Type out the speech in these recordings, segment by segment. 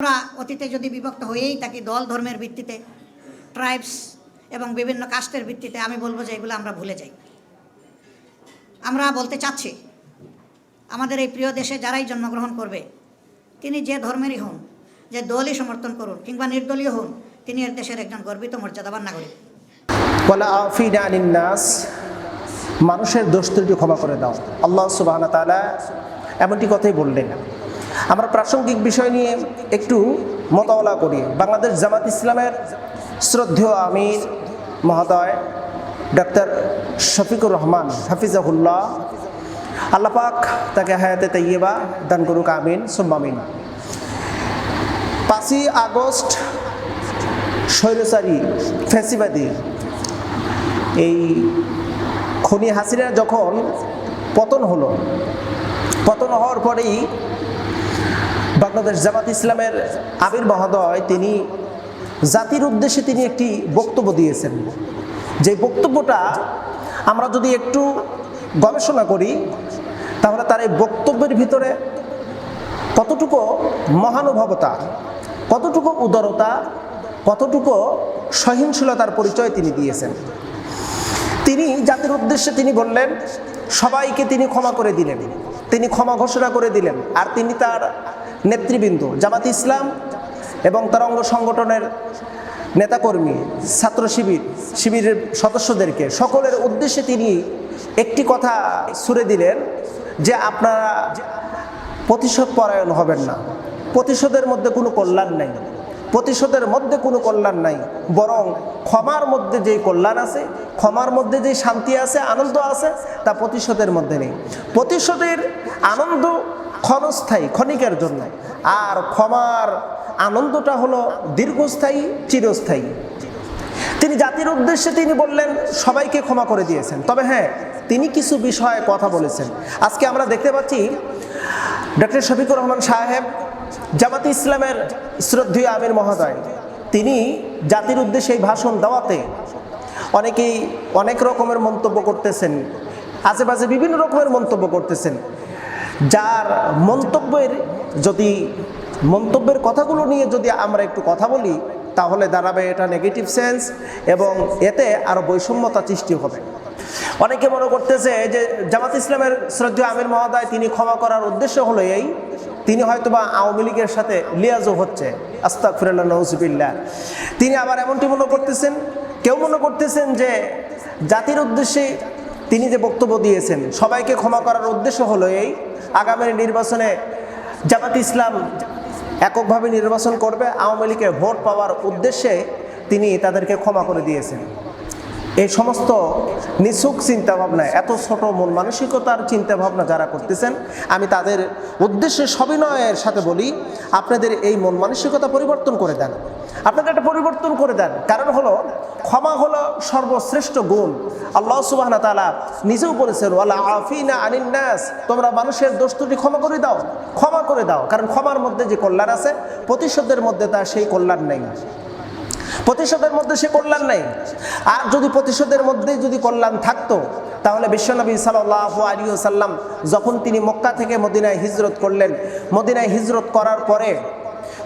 আমরা অতীতে যদি বিভক্ত হয়েই থাকি দল ধর্মের ভিত্তিতে ট্রাইবস এবং বিভিন্ন কাস্টের ভিত্তিতে, আমি বলব যে এগুলো আমরা ভুলে যাই। আমরা বলতে চাচ্ছি, আমাদের এই প্রিয় দেশে যারাই জন্মগ্রহণ করবে, তিনি যে ধর্মেরই হন, যে দলই সমর্থন করুন, কিংবা নির্দলীয় হন, তিনি এর দেশের একজন গর্বিত, মর্যাদাবান নাগরিক। মানুষের দোষ ত্রুটি ক্ষমা করে দাও। আল্লাহ সুবাহ এমনটি কথাই বললেন। আমরা প্রাসঙ্গিক বিষয় নিয়ে একটু মতামলা করি। বাংলাদেশ জামাত ইসলামের শ্রদ্ধেয় আমির মহোদয় ডাক্তার শফিকুর রহমান হাফিজাহুল্লাহ আল্লাপাক তাকে হায়াতে তৈয়বা দান করুক, আমিন সুম্মামিন পাঁচই আগস্ট স্বৈরচারী, ফ্যাসিবাদী। এই খনি হাসিনা যখন পতন হলো, পতন হওয়ার পরেই বাংলাদেশ জামাত ইসলামের আবির মহোদয়, তিনি জাতির উদ্দেশ্যে তিনি একটি বক্তব্য দিয়েছেন। যে বক্তব্যটা আমরা যদি একটু গবেষণা করি, তাহলে তার এই বক্তব্যের ভিতরে কতটুকু মহানুভবতা, কতটুকু উদারতা, কতটুকু সহিংসলতার পরিচয় তিনি দিয়েছেন। তিনি জাতির উদ্দেশ্যে তিনি বললেন, সবাইকে তিনি ক্ষমা করে দিলেন। তিনি ক্ষমা ঘোষণা করে দিলেন। আর তিনি তার নেতৃবৃন্দ, জামাত ইসলাম এবং তার অঙ্গ সংগঠনের নেতাকর্মী, ছাত্র শিবির, শিবিরের সদস্যদেরকে। সকলের উদ্দেশ্যে তিনি একটি কথা সুরে দিলেন যে আপনারা প্রতিশোধ পরায়ণ হবেন না। প্রতিশোধের মধ্যে কোনো কল্যাণ নাই। প্রতিশোধের মধ্যে কোনো কল্যাণ নাই। বরং ক্ষমার মধ্যে যেই কল্যাণ আছে, ক্ষমার মধ্যে যেই শান্তি আছে, আনন্দ আছে, তা প্রতিশোধের মধ্যে নেই। প্রতিশোধের আনন্দ ক্ষণস্থায়ী, ক্ষণিকের জন্য। আর ক্ষমার আনন্দটা হলো দীর্ঘস্থায়ী, চিরস্থায়ী। তিনি জাতির উদ্দেশ্যে তিনি বললেন, সবাইকে ক্ষমা করে দিয়েছেন। তবে হ্যাঁ তিনি কিছু বিষয়ে কথা বলেছেন। আজকে আমরা দেখতে পাচ্ছি ডক্টর শফিকুর রহমান সাহেব, জামাতি ইসলামের শ্রদ্ধেয় আমির মহোদয়। তিনি জাতির উদ্দেশ্যে এই ভাষণ দেওয়াতে অনেকেই অনেক রকমের মন্তব্য করতেছেন আশেপাশে বিভিন্ন রকমের মন্তব্য করতেছেন। যার মন্তব্যের যদি, মন্তব্যের কথাগুলো নিয়ে যদি আমরা একটু কথা বলি, তাহলে দাঁড়াবে এটা নেগেটিভ সেন্স এবং এতে আরও বৈষম্যতা সৃষ্টি হবে। অনেকে মনে করতেছে যে জামাত ইসলামের শ্রদ্ধেয় আমির মহোদয় তিনি ক্ষমা করার উদ্দেশ্য হলো এই, তিনি হয়তোবা আওয়ামী লীগের সাথে লিয়াজও হচ্ছে আস্তাক ফিরাল্লাহ নজবিল্লা তিনি আবার এমনটি মনে করতেছেন, কেউ মনে করতেছেন যে জাতির উদ্দেশ্যে তিনি যে বক্তব্য দিয়েছেন, সবাইকে ক্ষমা করার উদ্দেশ্য হলো এই, আগামী নির্বাচনে জামাত ইসলাম এককভাবে নির্বাচন করবে, আওয়ামী লীগের ভোট পাওয়ার উদ্দেশ্যে তিনি তাদেরকে ক্ষমা করে দিয়েছেন। এই সমস্ত নিছুক চিন্তাভাবনা, এত ছোট মন মানসিকতার চিন্তাভাবনা যারা করতেছেন, আমি তাদের উদ্দেশ্যে সবিনয়ের সাথে বলি, আপনাদের এই মন মানসিকতা পরিবর্তন করে দেন। আপনাদের একটা পরিবর্তন করে দেন। কারণ হলো, ক্ষমা হলো সর্বশ্রেষ্ঠ গুণ। আল্লাহ সুবাহ তালা নিজেও বলেছেন, ওয়ালা আফিনা আনিন্নাস তোমরা মানুষের দোষ ত্রুটি ক্ষমা করে দাও, ক্ষমা করে দাও। কারণ ক্ষমার মধ্যে যে কল্যাণ আছে, প্রতিশোধের মধ্যে তার সেই কল্যাণ নেই। প্রতিশোধের মধ্যে সে কল্যাণ নেই। আর যদি প্রতিশোধের মধ্যে যদি কল্যাণ থাকতো, তাহলে বিশ্বনবী সাল্লাহ আলী সাল্লাম যখন তিনি মক্কা থেকে মদিনায় হিজরত করলেন, মদিনায় হিজরত করার পরে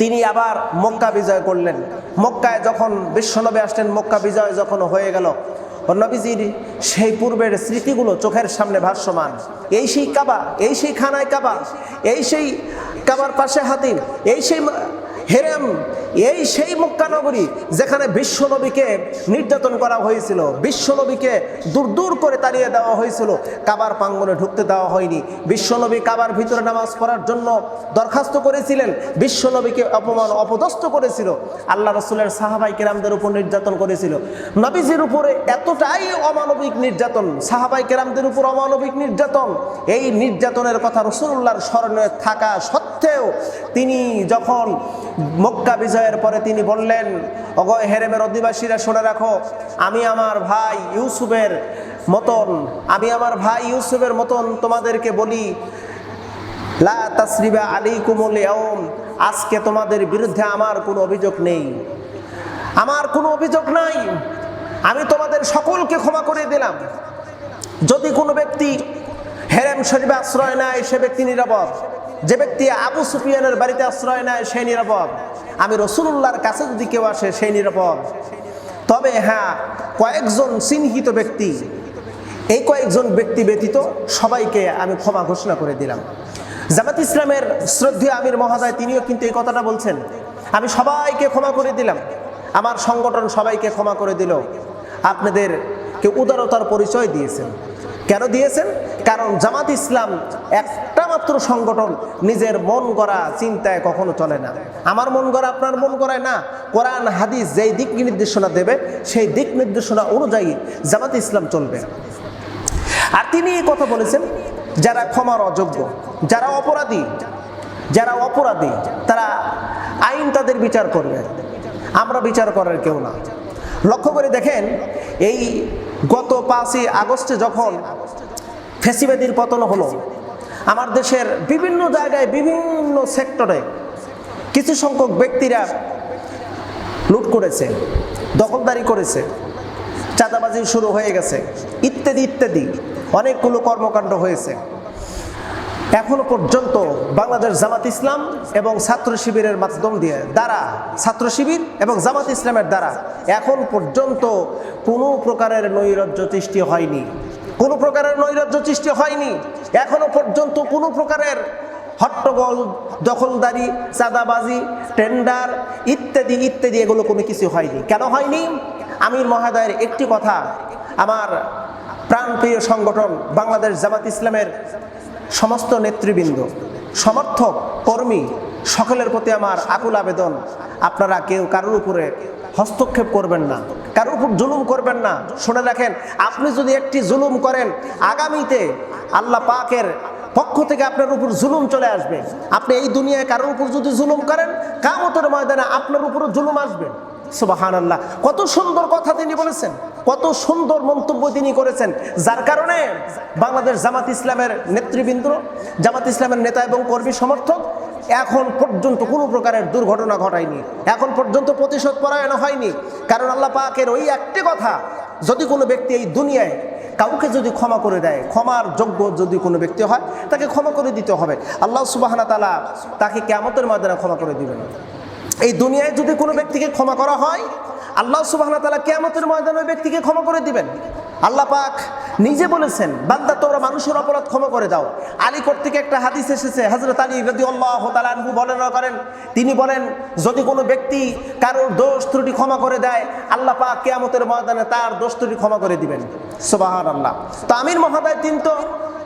তিনি আবার মক্কা বিজয় করলেন। মক্কায় যখন বিশ্বনবী আসলেন, মক্কা বিজয় যখন হয়ে গেল, নবীজির সেই পূর্বের স্মৃতিগুলো চোখের সামনে ভাষ্যমান এই সেই কাবা, এই সেই খানায় কাবা, এই সেই কাবার পাশে হাতিম এই সেই হেরেম, এই সেই মক্কা নগরী যেখানে বিশ্বনবীকে নির্যাতন করা হয়েছিল, বিশ্বনবীকে দূর দূর করে তাড়িয়ে দেওয়া হয়েছিল, কাবার প্রাঙ্গনে ঢুকতে দেওয়া হয়নি। বিশ্বনবী কাবার ভিতরে নামাজ পড়ার জন্য দরখাস্ত করেছিলেন, বিশ্বনবীকে অপমান অপদস্থ করেছিল, আল্লাহ রসুলের সাহাবাই কেরামদের উপর নির্যাতন করেছিল। নবীজির উপরে এতটাই অমানবিক নির্যাতন, সাহাবাই কেরামদের উপর অমানবিক নির্যাতন, এই নির্যাতনের কথা রসুল্লাহর স্মরণে থাকা সত্ত্বেও তিনি যখন মক্কা বিজয়ের পরে তিনি বললেন অগ হেরেমের অধিবাসীরা শুনে রাখো, আমি আমার ভাই ইউসুফের মতন, আমি আমার ভাই ইউসুফের মতন তোমাদেরকে বলি, লা তাসরিবা আলী কুমল আজকে তোমাদের বিরুদ্ধে আমার কোনো অভিযোগ নেই। আমার কোনো অভিযোগ নাই। আমি তোমাদের সকলকে ক্ষমা করে দিলাম। যদি কোনো ব্যক্তি হেরেম শরীফে আশ্রয় নেয়, সে ব্যক্তি নিরাপদ। যে ব্যক্তি আবু সুফিয়ানের বাড়িতে আশ্রয় নেয় সেই নিরাপদ। আমি রসুল্লাহর কাছে যদি কেউ আসে সেই নিরাপদ। তবে হ্যাঁ কয়েকজন চিহ্নিত ব্যক্তি, এই কয়েকজন ব্যক্তি ব্যতীত সবাইকে আমি ক্ষমা ঘোষণা করে দিলাম। জামাত ইসলামের শ্রদ্ধেয় আমির মহাদয়, তিনিও কিন্তু এই কথাটা বলছেন, আমি সবাইকে ক্ষমা করে দিলাম। আমার সংগঠন সবাইকে ক্ষমা করে দিল। আপনাদের কে উদারতার পরিচয় দিয়েছেন। কেন দিয়েছেন? কারণ জামাত ইসলাম একটা মাত্র সংগঠন, নিজের মন গড়া চিন্তায় কখনো চলে না। আমার মন গড়া আপনার মন গড়ায় না। কোরআন, হাদিস যেই দিক নির্দেশনা দেবে, সেই দিক নির্দেশনা অনুযায়ী জামাত ইসলাম চলবে। আর তিনি এই কথা বলেছেন, যারা ক্ষমার অযোগ্য, যারা অপরাধী যারা অপরাধী, তারা আইন তাদের বিচার করবে। আমরা বিচার করার কেউ না। লক্ষ্য করে দেখেন, এই গত পাঁচই আগস্টে যখন ফেসিবাদীর পতন হলো। আমার দেশের বিভিন্ন জায়গায়, বিভিন্ন সেক্টরে কিছু সংখ্যক ব্যক্তিরা লুট করেছে, দখলদারি করেছে, চাঁদাবাজি শুরু হয়ে গেছে, ইত্যাদি ইত্যাদি। অনেকগুলো কর্মকাণ্ড হয়েছে। এখনও পর্যন্ত বাংলাদেশ জামাত ইসলাম এবং ছাত্র শিবিরের মাধ্যম দিয়ে দ্বারা, ছাত্র শিবির এবং জামাত ইসলামের দ্বারা এখন পর্যন্ত কোনো প্রকারের নৈরাজ্য সৃষ্টি হয়নি। কোনো প্রকারের নৈরাজ্য সৃষ্টি হয়নি। এখনও পর্যন্ত কোনো প্রকারের হট্টগোল, দখলদারি, চাঁদাবাজি, টেন্ডার ইত্যাদি ইত্যাদি এগুলো কোনো কিছু হয়নি। কেন হয়নি? আমির মহাদয়ের একটি কথা, আমার প্রাণপ্রিয় সংগঠন বাংলাদেশ জামাত ইসলামের সমস্ত নেতৃবৃন্দ, সমর্থক, কর্মী, সকলের প্রতি আমার আকুল আবেদন। আপনারা কেউ কারোর উপরে হস্তক্ষেপ করবেন না কারোর উপর জুলুম করবেন না। শুনে রাখেন আপনি যদি একটি জুলুম করেন, আগামীতে আল্লাহ পাকের পক্ষ থেকে আপনার উপর জুলুম চলে আসবে। আপনি এই দুনিয়ায় কারোর উপর যদি জুলুম করেন কামতের ময়দানে আপনার উপরও জুলুম আসবে। সুবাহান আল্লাহ কত সুন্দর কথা তিনি বলেছেন, কত সুন্দর মন্তব্য তিনি করেছেন। যার কারণে বাংলাদেশ জামাত ইসলামের নেতৃবৃন্দ, জামাত ইসলামের নেতা এবং কর্মী সমর্থক এখন পর্যন্ত কোনো প্রকারের দুর্ঘটনা ঘটায়নি। এখন পর্যন্ত প্রতিশোধ পরায়ণ হয়নি। কারণ আল্লাহ পাকের ওই একটি কথা, যদি কোনো ব্যক্তি এই দুনিয়ায় কাউকে যদি ক্ষমা করে দেয়, ক্ষমার যোগ্য যদি কোনো ব্যক্তি হয়, তাকে ক্ষমা করে দিতে হবে। আল্লাহ সুবাহানা তালা তাকে কেমতের ময়দানে ক্ষমা করে দিবেন। এই দুনিয়ায় যদি কোনো ব্যক্তিকে ক্ষমা করা হয়, আল্লাহ সুবাহ তালা কেয়ামতের ময়দানে ব্যক্তিকে ক্ষমা করে দিবেন। আল্লাহ পাক নিজে বলেছেন, বান্দা তোমরা মানুষের অপরাধ ক্ষমা করে দাও। আলী কর্তৃক একটা হাদিস এসেছে হজরত আলী রদি আল্লাহ তালু বর্ণনা করেন। তিনি বলেন, যদি কোনো ব্যক্তি কারোর দোষ ত্রুটি ক্ষমা করে দেয়, আল্লাহ পাক কেয়ামতের ময়দানে তার দোষ ত্রুটি ক্ষমা করে দিবেন। সুবাহান আল্লাহ তো আমির মহাদায়, তিনি তো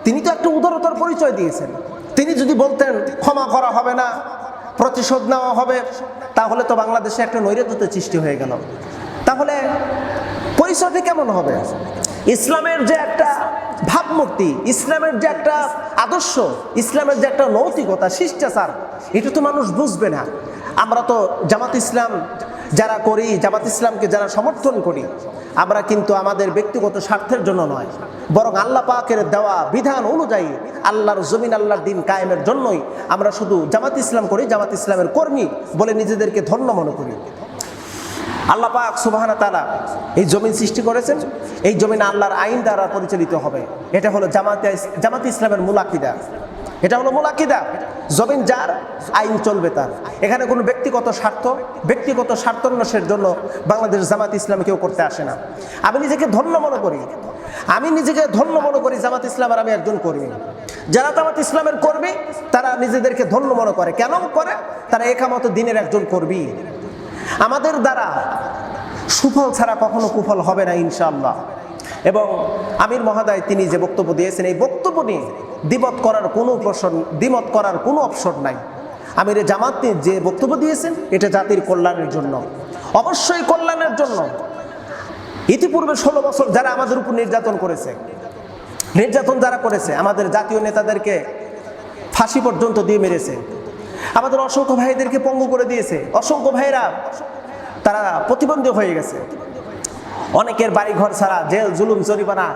তিনি তো একটা উদারতার পরিচয় দিয়েছেন। তিনি যদি বলতেন, ক্ষমা করা হবে না, প্রতিশোধ নেওয়া হবে, তাহলে তো বাংলাদেশে একটা নৈরাজ্যতা সৃষ্টি হয়ে গেল। তাহলে পরিচয়টি কেমন হবে? ইসলামের যে একটা ভাবমূর্তি, ইসলামের যে একটা আদর্শ, ইসলামের যে একটা নৈতিকতা, শিষ্টাচার, এটা তো মানুষ বুঝবে না। আমরা তো জামাত ইসলাম যারা করি, জামাত ইসলামকে যারা সমর্থন করি, আমরা কিন্তু আমাদের ব্যক্তিগত স্বার্থের জন্য নয়। বরং আল্লাহ পাকের দেওয়া বিধান অনুযায়ী আল্লাহর জমিন, আল্লাহর দিন কায়েমের জন্যই আমরা শুধু জামাত ইসলাম করি, জামাত ইসলামের কর্মী বলে নিজেদেরকে ধন্য মনে করি। আল্লাহ পাক সুবাহানা তালা এই জমিন সৃষ্টি করেছেন। এই জমিন আল্লাহর আইন দ্বারা পরিচালিত হবে। এটা হলো জামাতে জামাত ইসলামের মুলাকিদা এটা হলো মুলাকিদা জমিন যার, আইন চলবে তার। এখানে কোনো ব্যক্তিগত স্বার্থ, ব্যক্তিগত স্বার্থন্বেষের জন্য বাংলাদেশ জামাত ইসলাম কেউ করতে আসে না। আমি নিজেকে ধন্য মনে করি। আমি নিজেকে ধন্য মনে করি জামাত ইসলাম আর আমি একজন কর্মী। যারা জামাত ইসলামের কর্মী, তারা নিজেদেরকে ধন্য মনে করে। কেন করে? তারা একামত দিনের একজন কর্মী। আমাদের দ্বারা সুফল ছাড়া কখনো কুফল হবে না, ইনশাআল্লাহ। এবং আমির মহাদায় তিনি যে বক্তব্য দিয়েছেন, এই বক্তব্য নিয়ে দ্বিমত করার কোনো প্রশ্ন, দ্বিমত করার কোনো অপশন নাই। আমির জামাত যে বক্তব্য দিয়েছেন, এটা জাতির কল্যাণের জন্য। অবশ্যই কল্যাণের জন্য। ইতিপূর্বে ষোলো বছর যারা আমাদের উপর নির্যাতন করেছে, নির্যাতন যারা করেছে, আমাদের জাতীয় নেতাদেরকে ফাঁসি পর্যন্ত দিয়ে মেরেছে। আমাদের অসংখ্য ভাইদেরকে পঙ্গু করে দিয়েছে। অসংখ্য ভাইরা তারা প্রতিবন্ধী হয়ে গেছে। অনেকের বাড়ি ঘর ছাড়া জেল, জুলুম, জরিমানা,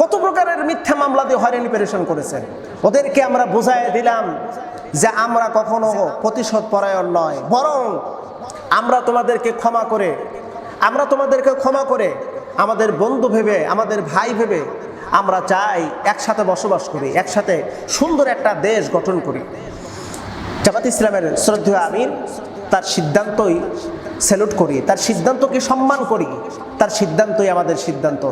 কত প্রকারের মিথ্যা মামলা দিয়ে হয়রানি, পেরেশন করেছেন ওদেরকে আমরা বোঝাই দিলাম যে আমরা কখনো প্রতিশোধ পরায়ণ নয়, বরং আমরা তোমাদেরকে ক্ষমা করে, আমরা তোমাদেরকে ক্ষমা করে আমাদের বন্ধু ভেবে, আমাদের ভাই ভেবে আমরা চাই একসাথে বসবাস করি, একসাথে সুন্দর একটা দেশ গঠন করি। জামাত ইসলামের শ্রদ্ধেয় আমির, তার সিদ্ধান্তই স্যালুট করি, তার সিদ্ধান্তকে সম্মান করি, তার সিদ্ধান্তই আমাদের সিদ্ধান্ত।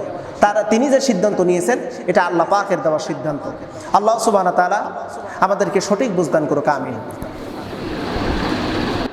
তার, তিনি যে সিদ্ধান্ত নিয়েছেন, এটা আল্লাহ পাকের দেওয়া সিদ্ধান্ত। আল্লাহ সুবাহ তালা আমাদেরকে সঠিক বুঝদান করুক, আমিন।